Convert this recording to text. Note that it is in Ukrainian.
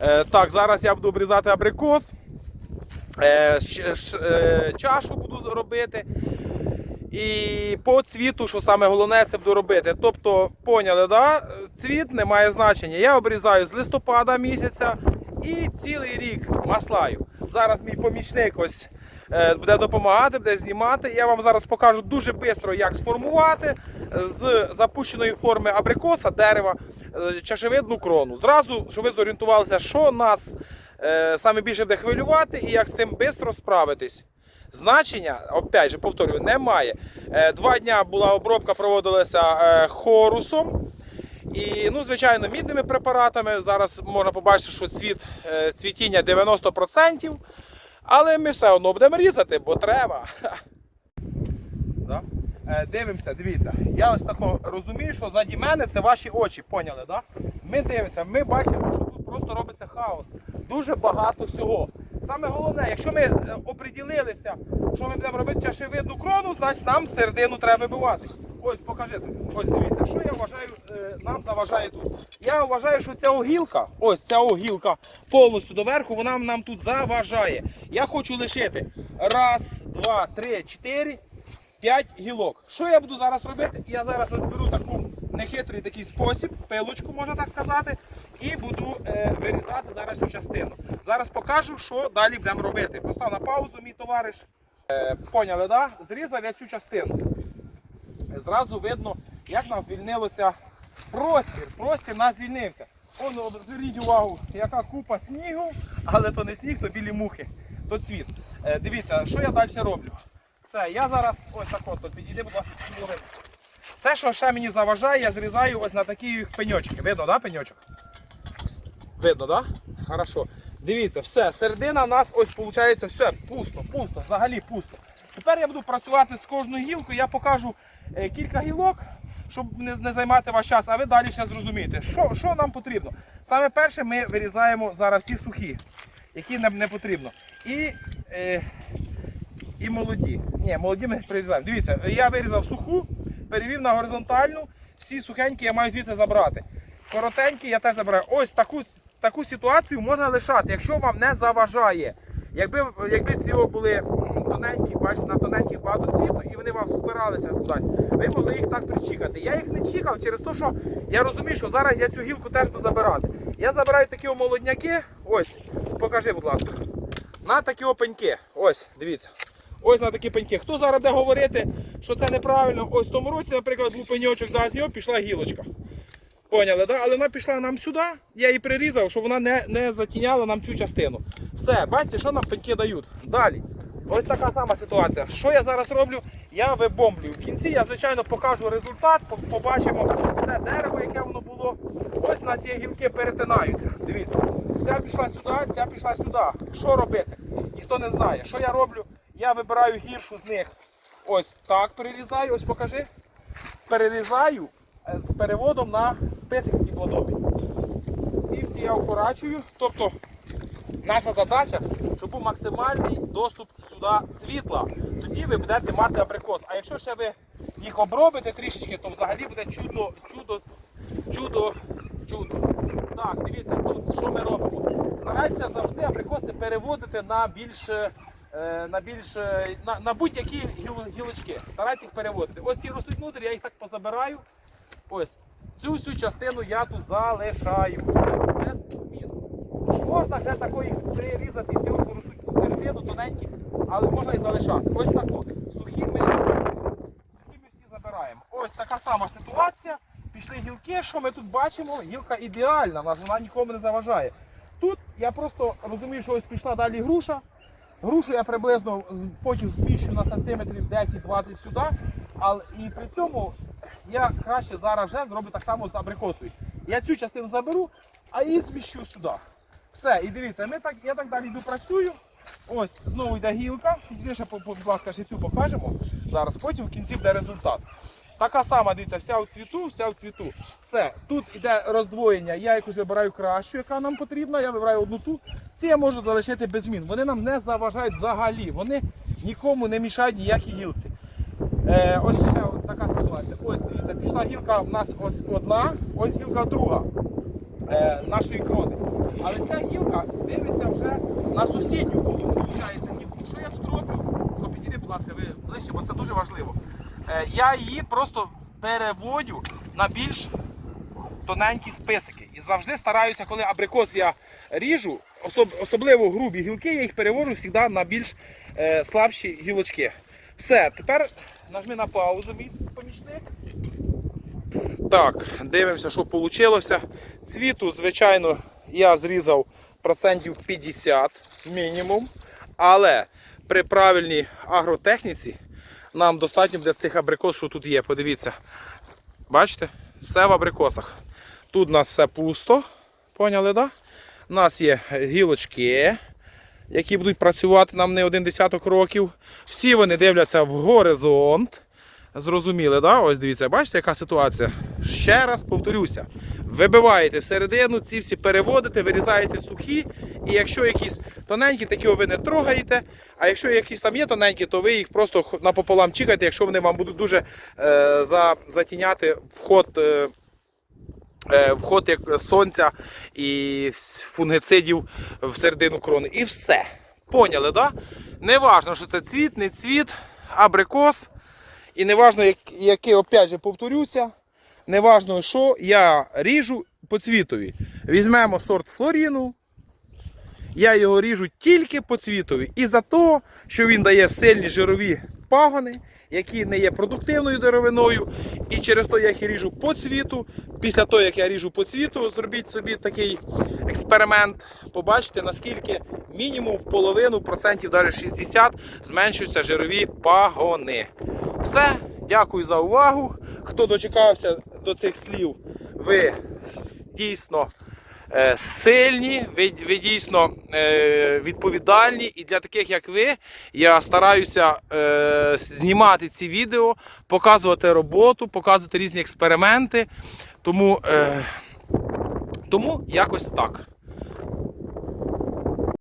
Е, так, зараз я буду обрізати абрикос. Е, е, чашу буду робити. І по цвіту, що саме головне, це буду робити. Тобто, поняли, да? цвіт не має значення. Я обрізаю з листопада місяця і цілий рік маслаю. Зараз мій помічник ось буде допомагати, буде знімати. Я вам зараз покажу дуже швидко, як сформувати з запущеної форми абрикоса дерева е, чашевидну крону. Зразу, щоб ви зорієнтувалися, що нас е, саме більше буде хвилювати і як з цим швидко справитись. Значення, опять же, повторюю, немає. Е, Два дня була обробка, проводилася е, хорусом. І, ну, звичайно, мідними препаратами. Зараз можна побачити, що цвіт, е, цвітіння 90%. Але ми все одно будемо різати, бо треба. Да? Е, Дивимося, дивіться. Я ось тако розумію, що заді мене це ваші очі, поняли, да? Ми дивимося, ми бачимо, що тут просто робиться хаос. Дуже багато всього. Саме головне, якщо ми е, оприділилися, що ми будемо робити чашевидну крону, значить нам середину треба вибивати. Ось покажи. Ось дивіться, що я вважаю, е, нам заважає тут. Я вважаю, що ця огілка, ось ця огілка повністю доверху, вона нам тут заважає. Я хочу лишити раз, два, три, чотири. 5 гілок. Що я буду зараз робити? Я зараз ось беру таку нехитрий такий спосіб, пилочку, можна так сказати, і буду е, вирізати зараз цю частину. Зараз покажу, що далі будемо робити. Постав на паузу, мій товариш. Е, поняли, да? Зрізав я цю частину. Зразу видно, як нам звільнилося простір. Простір нас звільнився. Он, зверніть увагу, яка купа снігу, але то не сніг, то білі мухи, то цвіт. Е, дивіться, що я далі роблю. Це я зараз ось так от підійди, будь ласка, сюди. Те, що ще мені заважає, я зрізаю ось на такі пеньочки. Видно, да, пеньочок? Видно, да? Хорошо. Дивіться, все, середина у нас ось виходить, все, пусто, пусто, взагалі пусто. Тепер я буду працювати з кожною гілкою, я покажу е, кілька гілок, щоб не, займати ваш час, а ви далі ще зрозумієте, що, що нам потрібно. Саме перше ми вирізаємо зараз всі сухі, які нам не потрібно. І е, і молоді. Ні, молоді ми прирізаємо. Дивіться, я вирізав суху, перевів на горизонтальну, всі сухенькі я маю звідси забрати. Коротенькі я теж забираю. Ось таку, таку ситуацію можна лишати, якщо вам не заважає. Якби, якби ці були тоненькі, бачите, на тоненьких багато цвіту, і вони вам спиралися кудись, ви могли їх так причікати. Я їх не чікав через те, що я розумію, що зараз я цю гілку теж буду забирати. Я забираю такі молодняки, ось, покажи, будь ласка. На такі опеньки. Ось, дивіться. Ось на такі пеньки. Хто зараз буде говорити, що це неправильно? Ось в тому році, наприклад, був пеньочок, да, з нього пішла гілочка. Поняли, да? але вона пішла нам сюди, я її прирізав, щоб вона не, не затіняла нам цю частину. Все, бачите, що нам пеньки дають. Далі. Ось така сама ситуація. Що я зараз роблю? Я вибомблюю. В кінці я, звичайно, покажу результат, побачимо все дерево, яке воно було. Ось у нас є гілки перетинаються. Дивіться. Ця пішла сюди, ця пішла сюди. Що робити? Ніхто не знає. Що я роблю? Я вибираю гіршу з них. Ось так перерізаю, ось покажи. Перерізаю е, з переводом на список і плодовий. Ці всі я укорачую. Тобто наша задача, щоб максимальний доступ сюди світла. Тоді ви будете мати абрикос. А якщо ще ви їх обробите трішечки, то взагалі буде чудо, чудо, чудо, чудо. Так, дивіться, тут що ми робимо. Старайтеся завжди абрикоси переводити на більш, е, на, більш, е, на, на будь-які гілочки. Старайтеся їх переводити. Ось ці ростуть внутрі, я їх так позабираю. Ось. Цю всю частину я тут залишаю. Все, без змін. Можна ще такої прирізати ростуть середину тоненькі, але можна і залишати. Ось тако. Сухі ми, сухі ми всі забираємо. Ось така сама ситуація. Пішли гілки, що ми тут бачимо? Гілка ідеальна, вона нікому не заважає. Тут я просто розумію, що ось пішла далі груша. Грушу я приблизно потім збільшую на сантиметрів 10-20 сюди. Але і при цьому я краще зараз вже зроблю так само з абрикосою. Я цю частину заберу, а її зміщу сюди. Все, і дивіться, ми так, я так далі йду працюю. Ось знову йде гілка. По- будь ласка, ще цю покажемо. Зараз потім в кінці буде результат. Така сама, дивіться, вся у цвіту, вся у цвіту. Все, тут йде роздвоєння. Я якось вибираю кращу, яка нам потрібна. Я вибираю одну ту. Ці я можу залишити без змін. Вони нам не заважають взагалі. Вони нікому не мішають ніякі гілці. Е, ось ще така ситуація. Ось дивіться, пішла гілка в нас ось одна, ось гілка друга. е, нашої крони. Але ця гілка дивиться на сусідню виходить, гілку. Що я тут роблю? Ну, підійди, будь ласка, ви ближче, бо це дуже важливо. Е, я її просто переводю на більш тоненькі списики. І завжди стараюся, коли абрикос я ріжу, особ- особливо грубі гілки, я їх перевожу завжди на більш е, слабші гілочки. Все, тепер нажми на паузу, мій помічник. Так, дивимося, що вийшло. Цвіту, звичайно, я зрізав процентів 50 мінімум. Але при правильній агротехніці нам достатньо буде цих абрикос, що тут є. Подивіться. Бачите? Все в абрикосах. Тут у нас все пусто. Поняли, да? У нас є гілочки, які будуть працювати нам не один десяток років. Всі вони дивляться в горизонт. Зрозуміли, да? Ось дивіться, бачите, яка ситуація? Ще раз повторюся. Вибиваєте середину, ці всі переводите, вирізаєте сухі. І якщо якісь тоненькі, такі ви не трогаєте. А якщо якісь там є тоненькі, то ви їх просто напополам чекаєте, якщо вони вам будуть дуже е, за, затіняти вход. Е, е, Вход як сонця і фунгицидів в середину крони. І все. Поняли, да? Не важно, що це цвіт, не цвіт, абрикос. І не важно, який, опять же, повторюся, не важно, що я ріжу по цвітові. Візьмемо сорт Флоріну. Я його ріжу тільки по цвітові. І за те, що він дає сильні жирові пагони, які не є продуктивною деревиною. І через те я їх ріжу по цвіту. Після того, як я ріжу по цвіту, зробіть собі такий експеримент. Побачите, наскільки мінімум в половину процентів, навіть 60, зменшуються жирові пагони. Все, дякую за увагу. Хто дочекався до цих слів, ви дійсно е, сильні, ви, ви дійсно е, відповідальні. І для таких, як ви, я стараюся е, знімати ці відео, показувати роботу, показувати різні експерименти. Тому, тому якось так.